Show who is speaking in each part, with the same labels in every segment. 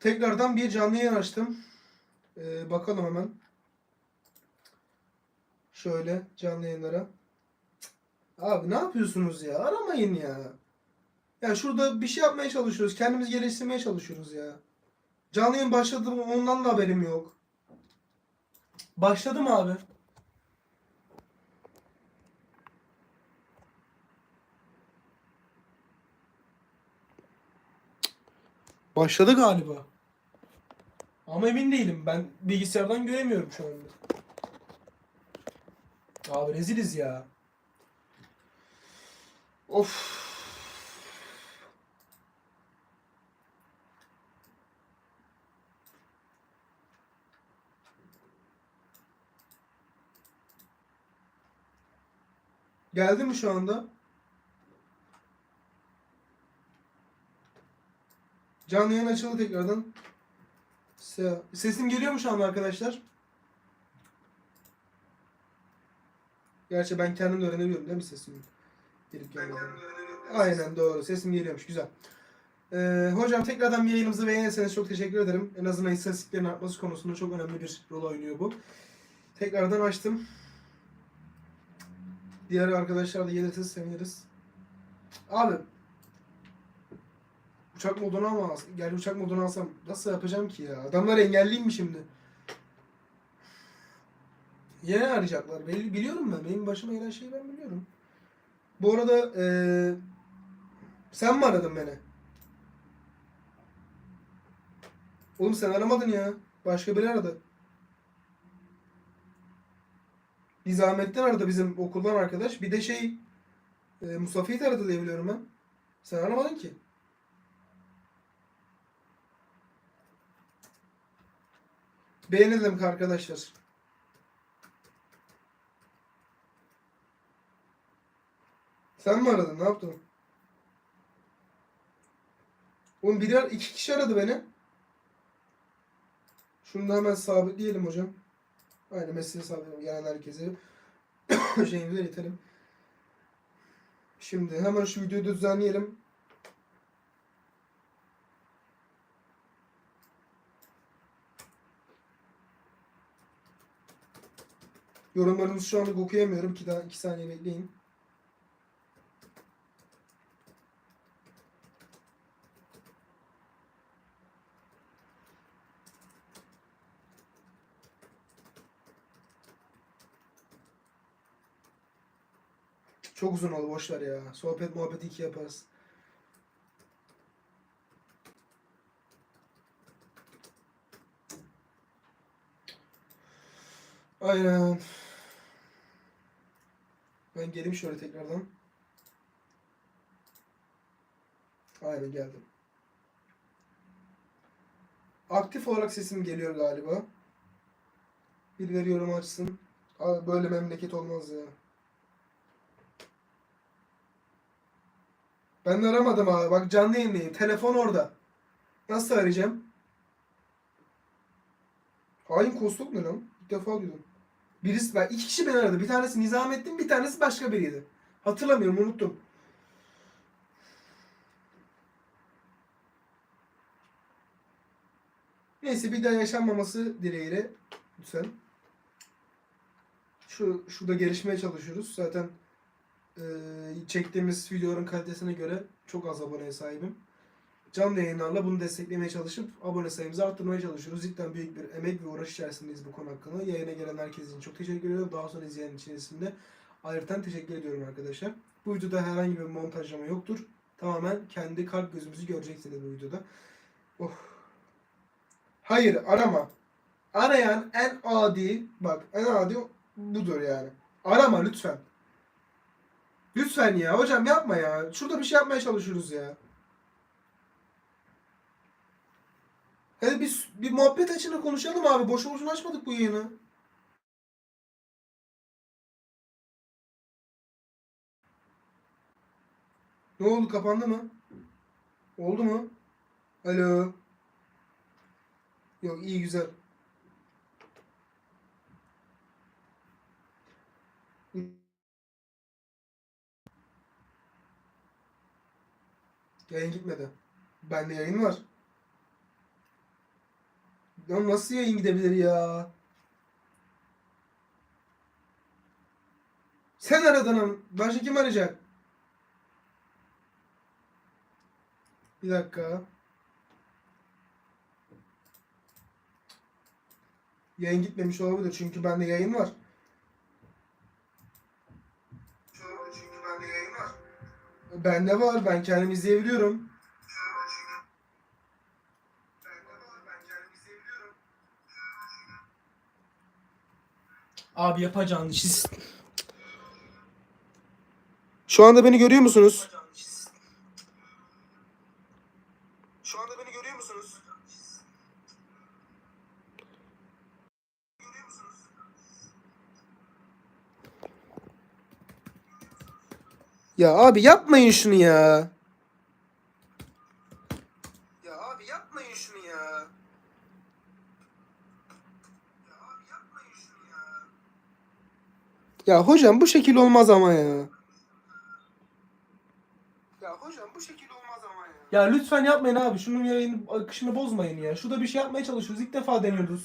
Speaker 1: Tekrardan bir canlı yayın açtım. Ee, bakalım hemen. Şöyle canlı yayınlara. Abi ne yapıyorsunuz ya? Aramayın ya. Ya şurada bir şey yapmaya çalışıyoruz. Kendimizi geliştirmeye çalışıyoruz ya. Canlı yayın başladı mı ondan da haberim yok. Başladım abi. Başladı galiba. Ama emin değilim. Ben bilgisayardan göremiyorum şu anda. Abi reziliz ya. Of. Geldi mi şu anda? Canlı yayın açıldı tekrardan. Se- Sesim geliyor mu şu anda arkadaşlar? Gerçi ben kendim de öğrenebiliyorum değil mi sesimi? Gelip gelmeden. Aynen doğru. Sesim geliyormuş. Güzel. Ee, hocam tekrardan bir yayınımızı beğenirseniz çok teşekkür ederim. En azından istatistiklerin artması konusunda çok önemli bir rol oynuyor bu. Tekrardan açtım. Diğer arkadaşlar da gelirse seviniriz. Abi uçak modunu ama gel uçak modunu alsam nasıl yapacağım ki ya? Adamlar engelliyim mi şimdi? Yine arayacaklar. Belli, biliyorum ben. Benim başıma gelen şeyi ben biliyorum. Bu arada eee, sen mi aradın beni? Oğlum sen aramadın ya. Başka biri aradı. Nizamettin aradı bizim okuldan arkadaş. Bir de şey e, Mustafa Yiğit aradı diye biliyorum ben. Sen aramadın ki. Beğenelim arkadaşlar. Sen mi aradın? Ne yaptın? Oğlum biri iki kişi aradı beni. Şunu da hemen sabitleyelim hocam. Aynen mesleği sabitleyelim. Gelen herkese şeyimizi iletelim. Şimdi hemen şu videoyu düzenleyelim. Yorumlarınızı şu anlık okuyamıyorum. 2 daha 2 saniye bekleyin. Çok uzun oldu boşver ya. Sohbet muhabbet iki yaparız. Aynen. Ben geleyim şöyle tekrardan. Aynen geldim. Aktif olarak sesim geliyor galiba. Birileri yorum açsın. Abi böyle memleket olmaz ya. Ben aramadım abi. Bak canlı yayındayım. Telefon orada. Nasıl arayacağım? Hain kostok ne lan? İlk defa duydum. Birisi, ben iki kişi beni aradı. Bir tanesi Nizamettin, bir tanesi başka biriydi. Hatırlamıyorum, unuttum. Neyse bir daha yaşanmaması dileğiyle lütfen. Şu şurada gelişmeye çalışıyoruz. Zaten eee, çektiğimiz videoların kalitesine göre çok az aboneye sahibim. Canlı yayınlarla bunu desteklemeye çalışıp abone sayımızı arttırmaya çalışıyoruz. Cidden büyük bir emek ve uğraş içerisindeyiz bu konu hakkında. Yayına gelen herkes için çok teşekkür ediyorum. Daha sonra izleyen için de ayrıca teşekkür ediyorum arkadaşlar. Bu videoda herhangi bir montajlama yoktur. Tamamen kendi kalp gözümüzü göreceksiniz bu videoda. Oh. Hayır arama. Arayan en adi bak en adi budur yani. Arama lütfen. Lütfen ya hocam yapma ya. Şurada bir şey yapmaya çalışıyoruz ya. Hadi bir, bir muhabbet açına konuşalım abi. Boşu boşuna açmadık bu yayını. Ne oldu kapandı mı? Oldu mu? Alo. Yok iyi güzel. Yayın gitmedi. Bende yayın var. Ya nasıl yayın gidebilir ya? Sen aradın ama. Başka kim arayacak? Bir dakika. Yayın gitmemiş olabilir çünkü bende yayın var. Çünkü bende yayın var. Bende var. Ben kendim izleyebiliyorum. Abi yapacağın işi. Şu beni görüyor musunuz? Şu anda beni görüyor musunuz? Ya abi yapmayın şunu ya. Ya hocam bu şekil olmaz ama ya. Ya hocam bu şekil olmaz ama ya. Ya lütfen yapmayın abi. Şunun yayın akışını bozmayın ya. Şurada bir şey yapmaya çalışıyoruz. İlk defa deniyoruz.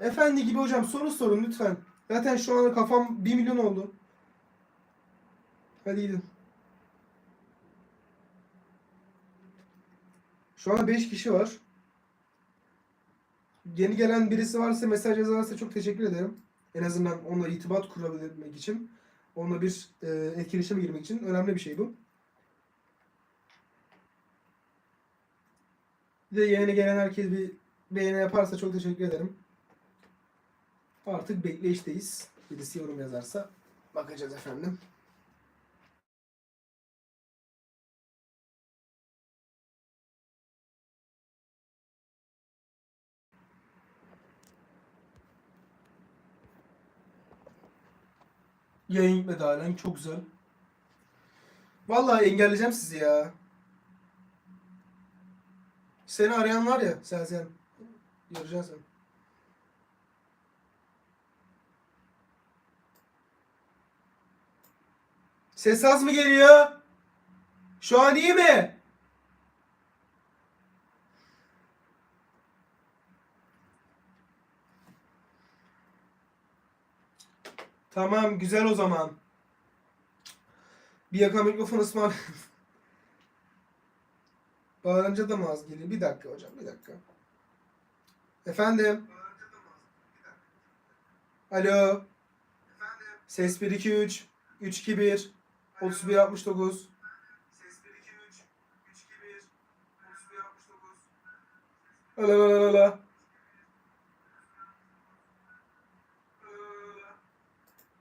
Speaker 1: Efendi gibi hocam soru sorun lütfen. Zaten şu anda kafam 1 milyon oldu. Hadi gidin. Şu anda 5 kişi var. Yeni gelen birisi varsa mesaj yazarsa çok teşekkür ederim. En azından onunla irtibat kurabilmek için. Onunla bir e, etkileşime girmek için önemli bir şey bu. Bir de yeni gelen herkes bir beğeni yaparsa çok teşekkür ederim. Artık bekleyişteyiz. Birisi yorum yazarsa bakacağız efendim. Yayın gitmedi halen. Çok güzel. Vallahi engelleyeceğim sizi ya. Seni arayan var ya sen. Göreceksin sen. Ses az mı geliyor? Şu an iyi mi? Tamam güzel o zaman. Bir yaka mikrofon ısmar. Bağırınca da mı az geliyor? Bir dakika hocam bir dakika. Efendim? Alo. Ses 1 2 3 3 2 1 31 69 Ses 1 2 3 3 2 1 31 69 La la la la la.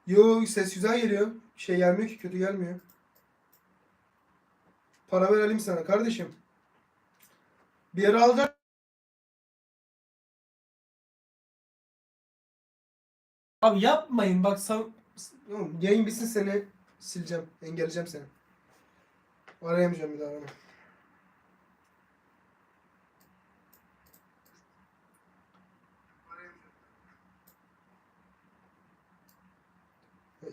Speaker 1: Yo ses güzel geliyor. Şey gelmiyor ki kötü gelmiyor. Para verelim sana kardeşim. Bir yere alacak. Abi yapmayın bak sam Oğlum, yayın bitsin seni sileceğim. Engelleyeceğim seni. Arayamayacağım bir daha onu.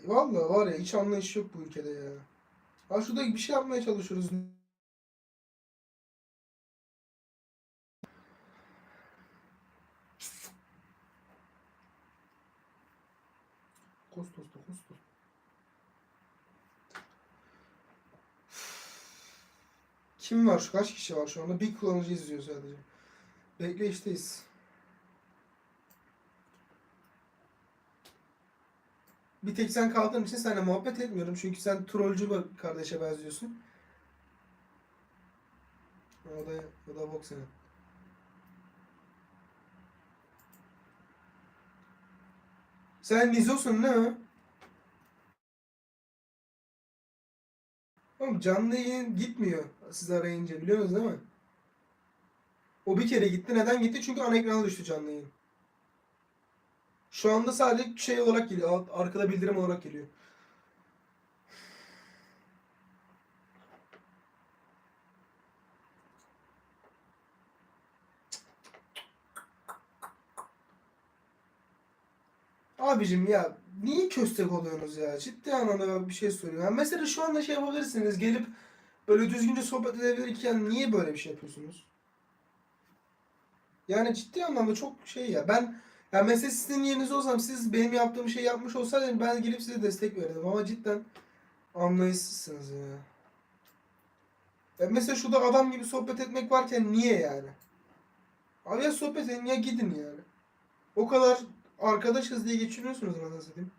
Speaker 1: Vallahi var ya hiç anlayış yok bu ülkede ya. Ha şurada bir şey yapmaya çalışıyoruz. Kostos da kostos. Kim var? Kaç kişi var şu anda? Bir kullanıcı izliyor sadece. Bekleyişteyiz. Bir tek sen kaldığın için seninle muhabbet etmiyorum. Çünkü sen trollcü bir kardeşe benziyorsun. O da, o da bok senin. Sen Nizo'sun mi? Oğlum canlı yayın gitmiyor siz arayınca biliyorsunuz değil mi? O bir kere gitti. Neden gitti? Çünkü ana ekrana düştü canlı yayın. Şu anda sadece şey olarak geliyor. Arkada bildirim olarak geliyor. Abicim ya niye köstek oluyorsunuz ya? Ciddi anlamda bir şey soruyorum. Yani mesela şu anda şey yapabilirsiniz. Gelip böyle düzgünce sohbet edebilirken niye böyle bir şey yapıyorsunuz? Yani ciddi anlamda çok şey ya. Ben ya mesela sizin yerinizde olsam siz benim yaptığım şeyi yapmış olsaydınız ben gelip size destek verirdim ama cidden anlayışsızsınız ya. ya. Mesela şurada adam gibi sohbet etmek varken niye yani? Abi ya sohbet edin ya gidin yani. O kadar arkadaşız diye geçiniyorsunuz anasını satayım.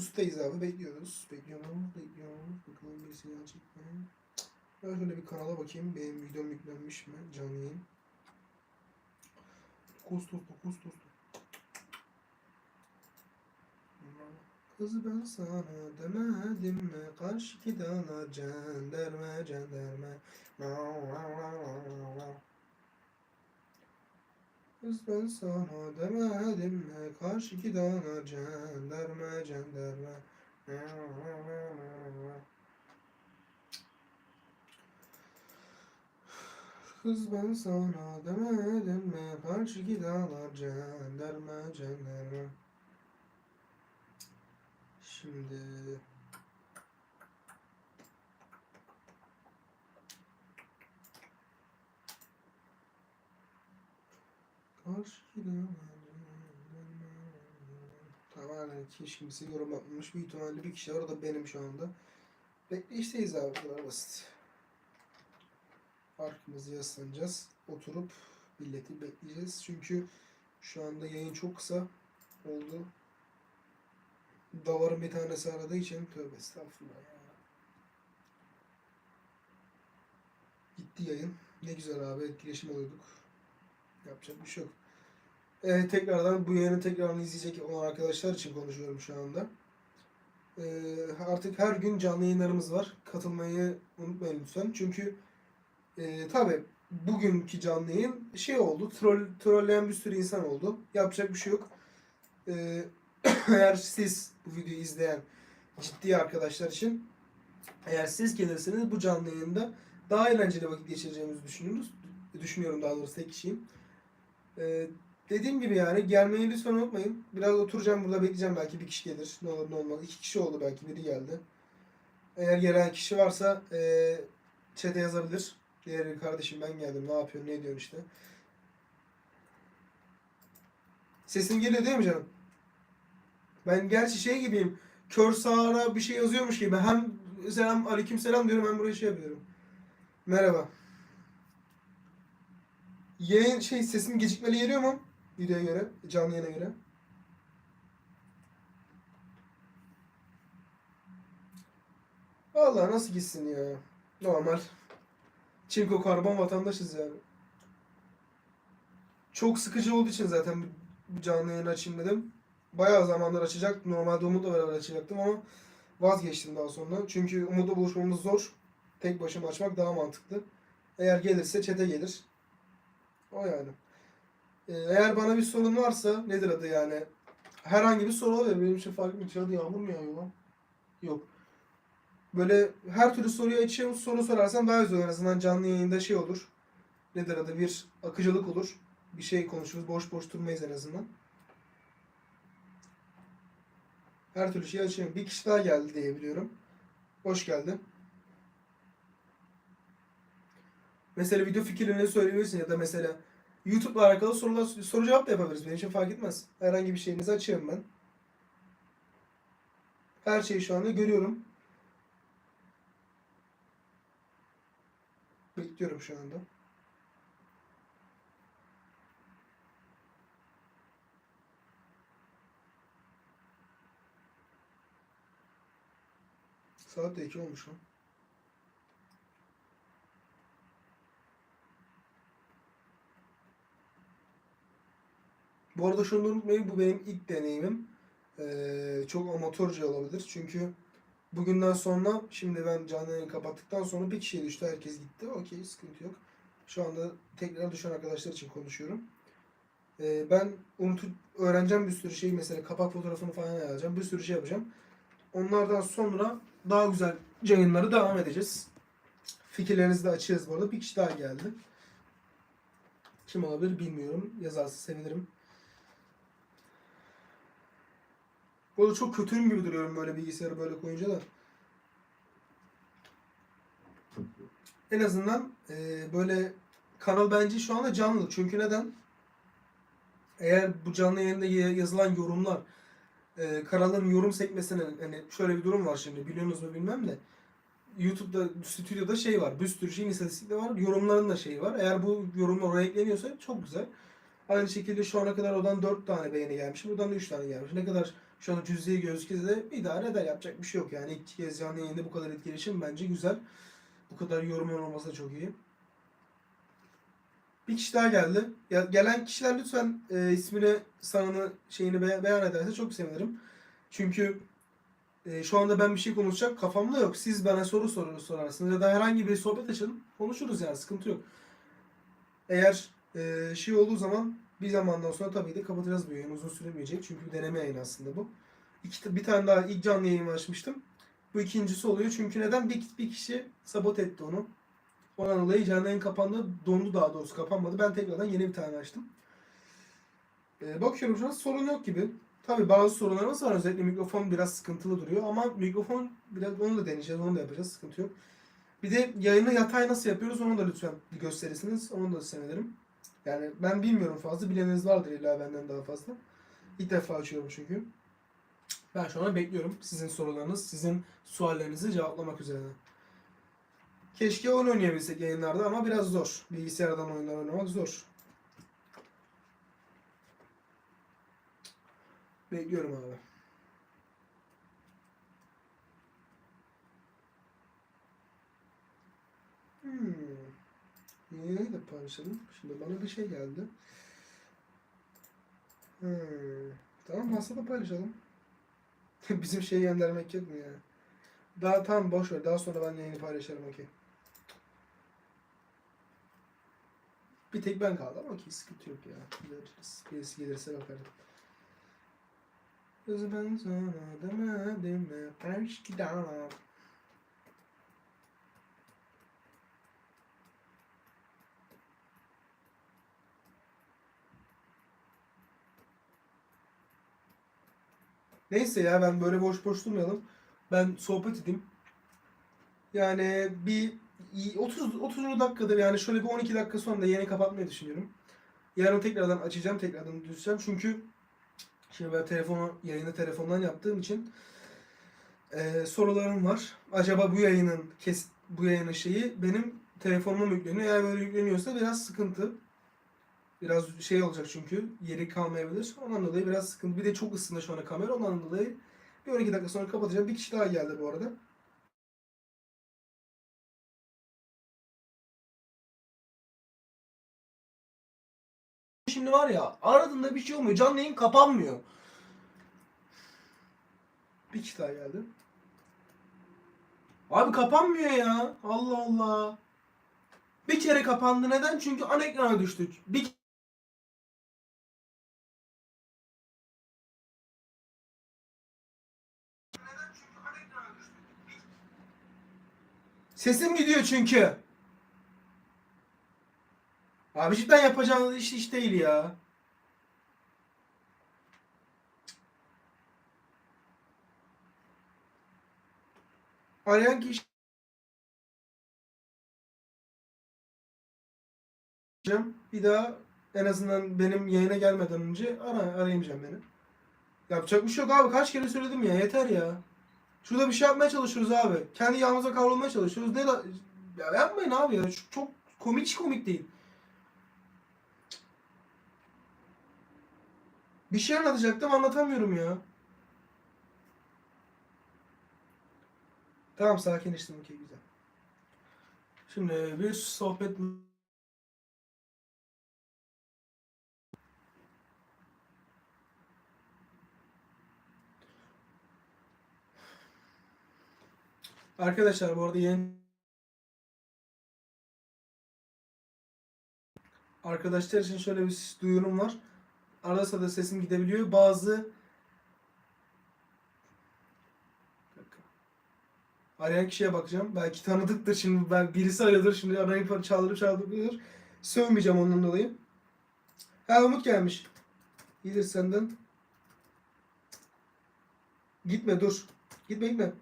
Speaker 1: Pustayız abi bekliyoruz. Bekliyoruz, bekliyoruz. Bakalım birisi gelecek mi? Ben şöyle bir kanala bakayım. Benim videom yüklenmiş mi? Canlı yayın. Kus kus kus kus. Kız ben sana demedim mi? Karşı dağlar cenderme cenderme. Kız ben sana demedim mi? Karşı dağlar cenderme cenderme. Kız ben sana demedim mi? Karşı dağlar cenderme cenderme. Şimdi Tamam yani hiç kimse yorum yapmamış. Büyük ihtimalle bir kişi var o da benim şu anda. Bekleyişteyiz abi bu kadar basit. Arkamızı yaslanacağız. Oturup milleti bekleyeceğiz. Çünkü şu anda yayın çok kısa oldu. Davarın bir tanesi aradığı için tövbe estağfurullah ya. Gitti yayın. Ne güzel abi etkileşim alıyorduk. Yapacak bir şey yok. Ee, tekrardan bu yayını tekrarını izleyecek olan arkadaşlar için konuşuyorum şu anda. Ee, artık her gün canlı yayınlarımız var. Katılmayı unutmayın lütfen. Çünkü e, tabi bugünkü canlı yayın şey oldu. Troll, trolleyen bir sürü insan oldu. Yapacak bir şey yok. Ee, eğer siz bu videoyu izleyen ciddi arkadaşlar için eğer siz gelirseniz bu canlı yayında daha eğlenceli vakit geçireceğimizi düşünüyoruz. Düşünüyorum daha doğrusu tek kişiyim. Ee, dediğim gibi yani gelmeyi lütfen unutmayın. Biraz oturacağım burada bekleyeceğim belki bir kişi gelir. Ne olur ne olmaz. İki kişi oldu belki biri geldi. Eğer gelen kişi varsa e, chat'e yazabilir. Diğer kardeşim ben geldim ne yapıyorsun ne ediyorsun işte. Sesim geliyor değil mi canım? Ben gerçi şey gibiyim. Kör sağara bir şey yazıyormuş gibi. Hem selam aleyküm selam diyorum hem buraya şey yapıyorum. Merhaba. Yayın şey sesim gecikmeli geliyor mu? Videoya göre, canlı yayına göre. Vallahi nasıl gitsin ya? Normal. Çinko karbon vatandaşız yani. Çok sıkıcı olduğu için zaten bir canlı yayın açayım dedim. Bayağı zamanlar açacak. Normalde Umut'la beraber açacaktım ama vazgeçtim daha sonra. Çünkü Umut'la buluşmamız zor. Tek başıma açmak daha mantıklı. Eğer gelirse çete gelir. O yani. Ee, Eğer bana bir sorun varsa nedir adı yani? Herhangi bir soru olabilir. Benim için fark etmiyor. Dışarıda yağmur mu yağıyor lan? Yok. Böyle her türlü soruyu açayım. Soru sorarsan daha güzel. En azından canlı yayında şey olur. Nedir adı? Bir akıcılık olur. Bir şey konuşuruz. Boş boş durmayız en azından. Her türlü şeyi açayım. Bir kişi daha geldi diye biliyorum. Hoş geldin. Mesela video fikirlerini söyleyebilirsin ya da mesela YouTube'la alakalı sorular soru cevap da yapabiliriz. Benim için fark etmez. Herhangi bir şeyinizi açıyorum ben. Her şeyi şu anda görüyorum. Bekliyorum şu anda. Saat de 2 olmuş lan. Bu arada şunu unutmayın bu benim ilk deneyimim. Ee, çok amatörce olabilir. Çünkü bugünden sonra şimdi ben canlı yayını kapattıktan sonra bir kişiye düştü. Herkes gitti. Okey sıkıntı yok. Şu anda tekrar düşen arkadaşlar için konuşuyorum. Ee, ben unutup öğreneceğim bir sürü şey. Mesela kapak fotoğrafını falan yazacağım. Bir sürü şey yapacağım. Onlardan sonra daha güzel yayınları devam edeceğiz. Fikirlerinizi de açığız bu arada. Bir kişi daha geldi. Kim olabilir bilmiyorum. Yazarsa sevinirim. Bu da çok kötüyüm gibi duruyorum böyle bilgisayarı böyle koyunca da. En azından e, böyle kanal bence şu anda canlı. Çünkü neden? Eğer bu canlı yayında ya- yazılan yorumlar e, kanalın yorum sekmesine hani şöyle bir durum var şimdi biliyorsunuz mu bilmem de YouTube'da stüdyoda şey var. Bir sürü şeyin istatistikleri var. Yorumların da şeyi var. Eğer bu yorumlar oraya ekleniyorsa çok güzel. Aynı şekilde şu ana kadar odan 4 tane beğeni gelmiş. Buradan da 3 tane gelmiş. Ne kadar şu an cüz'i gözükse de idare eder. Yapacak bir şey yok. Yani ilk kez canlı yayında bu kadar etkileşim bence güzel. Bu kadar yorum olması da çok iyi. Bir kişi daha geldi. Ya, gelen kişiler lütfen e, ismini, sanını, şeyini be- beyan ederse çok sevinirim. Çünkü e, şu anda ben bir şey konuşacak kafamda yok. Siz bana soru soru sorarsınız ya da herhangi bir sohbet açın. Konuşuruz yani sıkıntı yok. Eğer e, şey olduğu zaman bir zamandan sonra tabii de kapatacağız bu yayını. Uzun süremeyecek. Çünkü deneme yayını aslında bu. İki, bir tane daha ilk canlı yayın açmıştım. Bu ikincisi oluyor. Çünkü neden? Bir, bir kişi sabote etti onu. Ondan dolayı canlı yayın kapandı. Dondu daha doğrusu kapanmadı. Ben tekrardan yeni bir tane açtım. Ee, bakıyorum şu an sorun yok gibi. Tabii bazı sorunlarımız var. Özellikle mikrofon biraz sıkıntılı duruyor. Ama mikrofon biraz onu da deneyeceğiz. Onu da yapacağız. Sıkıntı yok. Bir de yayını yatay nasıl yapıyoruz onu da lütfen gösterirsiniz. Onu da sevinirim. Yani ben bilmiyorum fazla. Bileniniz vardır illa benden daha fazla. İlk defa açıyorum çünkü. Ben şu an bekliyorum. Sizin sorularınız, sizin suallerinizi cevaplamak üzere. Keşke oyun oynayabilsek yayınlarda ama biraz zor. Bilgisayardan oyunlar oynamak zor. Bekliyorum abi. Hmm. De paylaşalım. Şimdi bana bir şey geldi. Hmm. Tamam masada paylaşalım. Bizim şeyi göndermek yok mu ya? Daha tamam boş ver. Daha sonra ben yayını paylaşırım okey. Bir tek ben kaldım ama okey sıkıntı yok ya. Hallederiz. Birisi gelirse bakarım. Kızı ben sana demedim mi? Perşki dağlar. Neyse ya ben böyle boş boş durmayalım. Ben sohbet edeyim. Yani bir 30 30 dakikadır yani şöyle bir 12 dakika sonra da yeni kapatmayı düşünüyorum. Yarın tekrardan açacağım, tekrardan düşeceğim. Çünkü şimdi ben telefonu yayını telefondan yaptığım için eee, sorularım var. Acaba bu yayının kes bu yayının şeyi benim telefonuma yükleniyor? Eğer böyle yükleniyorsa biraz sıkıntı. Biraz şey olacak çünkü yeri kalmayabilir. Ondan dolayı biraz sıkıntı. Bir de çok ısındı şu anda kamera. Ondan dolayı bir 12 dakika sonra kapatacağım. Bir kişi daha geldi bu arada. Şimdi var ya aradığında bir şey olmuyor. Canlı yayın kapanmıyor. Bir kişi daha geldi. Abi kapanmıyor ya. Allah Allah. Bir kere kapandı. Neden? Çünkü ana ekrana düştük. Bir Sesim gidiyor çünkü. Abi cidden yapacağınız iş iş değil ya. Arayan kişi bir daha en azından benim yayına gelmeden önce ara arayamayacağım beni. Yapacak bir şey yok abi. Kaç kere söyledim ya. Yeter ya. Şurada bir şey yapmaya çalışıyoruz abi. Kendi yağımıza kavrulmaya çalışıyoruz. Ne la... Ya yapmayın abi ya. Çok, çok komik komik değil. Bir şey anlatacaktım anlatamıyorum ya. Tamam sakinleştim okey güzel. Şimdi bir sohbet Arkadaşlar bu arada yeni Arkadaşlar için şöyle bir duyurum var. Arada sırada sesim gidebiliyor. Bazı. Arayan kişiye bakacağım. Belki tanıdıktır şimdi. Ben birisi arıyordur şimdi arayıp çaldırıp çaldırır. Sövmeyeceğim ondan dolayı. Ha Umut gelmiş. İyidir senden. Gitme dur. Gitme gitme.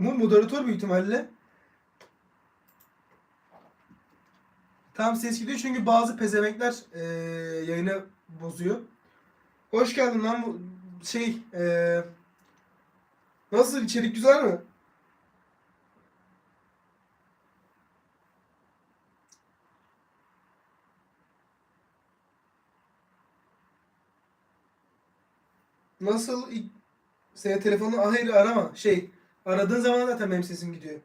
Speaker 1: Umut moderatör büyük ihtimalle. Tamam ses gidiyor çünkü bazı pezemekler eee yayını bozuyor. Hoş geldin lan bu şey eee nasıl içerik güzel mi? Nasıl senin telefonu hayır arama şey aradığın zaman zaten benim sesim gidiyor.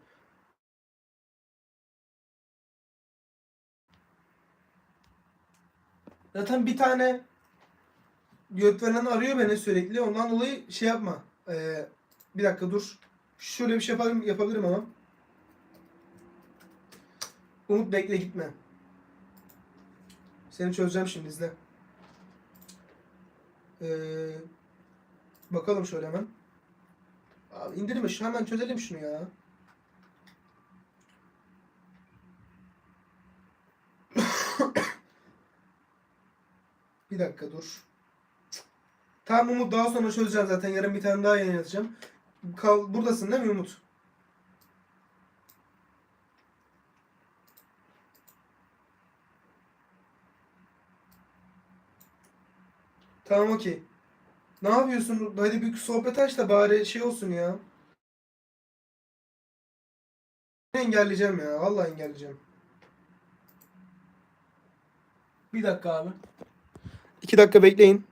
Speaker 1: Zaten bir tane Götveren arıyor beni sürekli. Ondan dolayı şey yapma. Ee, bir dakika dur. Şöyle bir şey yapabilirim, yapabilirim ama. Umut bekle gitme. Seni çözeceğim şimdi izle. Ee, bakalım şöyle hemen. Abi indirme şu hemen çözelim şunu ya. Bir dakika dur. Tamam Umut daha sonra çözeceğim zaten. Yarın bir tane daha yayın. Kal, buradasın değil mi Umut? Tamam okey. Ne yapıyorsun? Hadi bir sohbet aç da bari şey olsun ya. Engelleyeceğim ya. Vallahi engelleyeceğim. Bir dakika abi. İki dakika bekleyin.